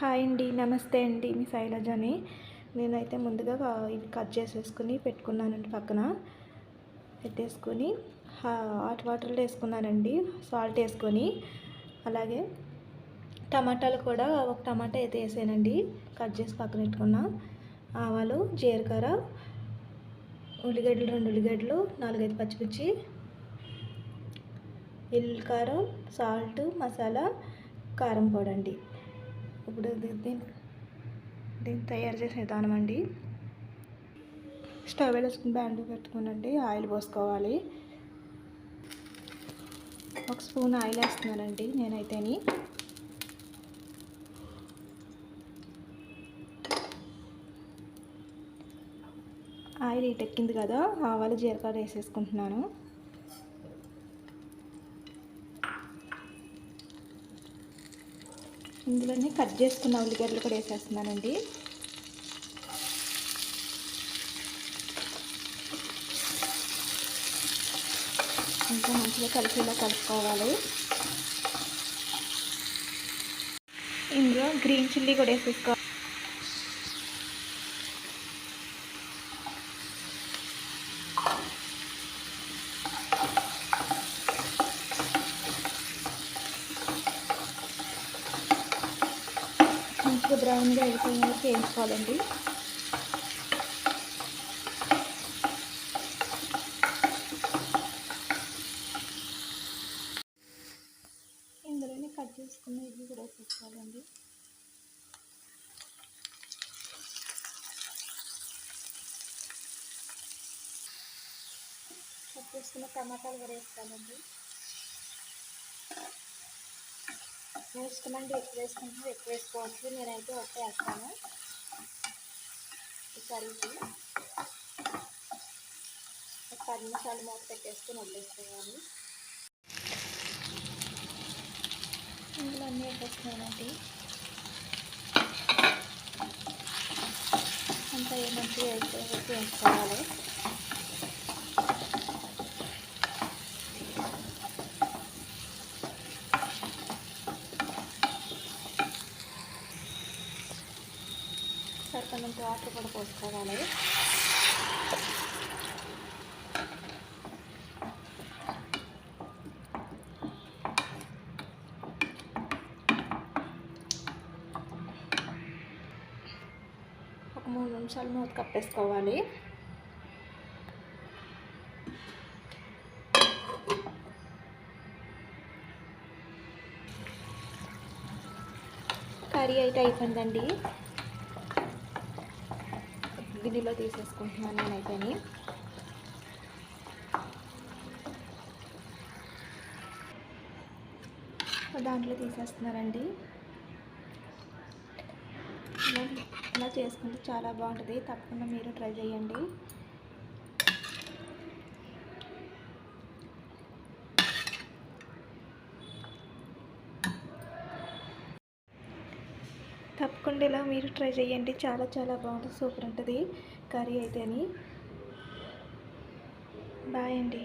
Hi అండి నమస్తే అండి. మీ శైలజని. నేనైతే ముందుగా ఇవి కట్ చేసేసుకుని పెట్టుకున్నానండి పక్కన. పెట్టేసుకొని హాట్ వాటర్లో వేసుకున్నానండి. సాల్ట్ వేసుకొని అలాగే టమాటాలు కూడా ఒక టమాటా అయితే వేసానండి. కట్ చేసి పక్కన పెట్టుకున్న. ఆవాలు జీలకర్ర ఉల్లిగడ్డలు రెండు ఉల్లిగడ్డలు నాలుగైదు పచ్చిమిర్చి ఎల్లు కారం సాల్ట్ మసాలా కారం పొడండి ఇప్పుడు దీన్ని దీన్ని తయారు చేసే విధానం అండి. స్టవ్ వేసుకుని బ్యాండ్ పెట్టుకునండి ఆయిల్ పోసుకోవాలి. ఒక స్పూన్ ఆయిల్ వేస్తున్నానండి నేనైతేని. ఆయిల్ ఇటెక్కింది కదా ఆవాలు జీలకర్ర వేసేసుకుంటున్నాను. ఇందులోనే కట్ చేసుకున్న ఉల్లిగడ్డలు కూడా వేసేస్తున్నానండి. ఇంకా మంచిగా కలిసేలా కలుపుకోవాలి. ఇందులో గ్రీన్ చిల్లీ కూడా వేసేసుకోవాలి. మంచిగా బ్రౌన్గా అయిపోయిన వరకు వేయించుకోవాలండి. ఇందులోనే కట్ చేసుకున్న ఇవి కూడా వేసుకోవాలండి. కట్ చేసుకున్న టమాటాలు కూడా వేసుకోవాలండి. వేసుకున్నాండి ఎక్కువ వేసుకుంటే ఎక్కువ వేసుకోవచ్చు నేనైతే ఒక్క వేస్తాను. ఈ కర్రీకి. ఒక పది నిమిషాలు మూత పెట్టేసుకొని వదిలేసుకోవాలి. ఇందులో అన్నీ వేసేస్తున్నానండి అంతా ఏమంటే వేసుకోవాలి. వేసుకోవాలి సరిపడినంత వాటర్ కూడా పోసుకోవాలి. ఒక మూడు నిమిషాలు మూత కప్పేసుకోవాలి. కర్రీ అయితే అయిపోయిందండి. గిన్నెలో తీసేసుకుంటున్నాను నేనైతేని. దాంట్లో తీసేస్తున్నారండి ఇలా ఇలా చేసుకుంటే చాలా బాగుంటుంది. తప్పకుండా మీరు ట్రై చేయండి. తప్పకుండా ఇలా మీరు ట్రై చేయండి. చాలా చాలా బాగుంటుంది సూపర్ ఉంటుంది కర్రీ అయితేని. బాయ్ అండి.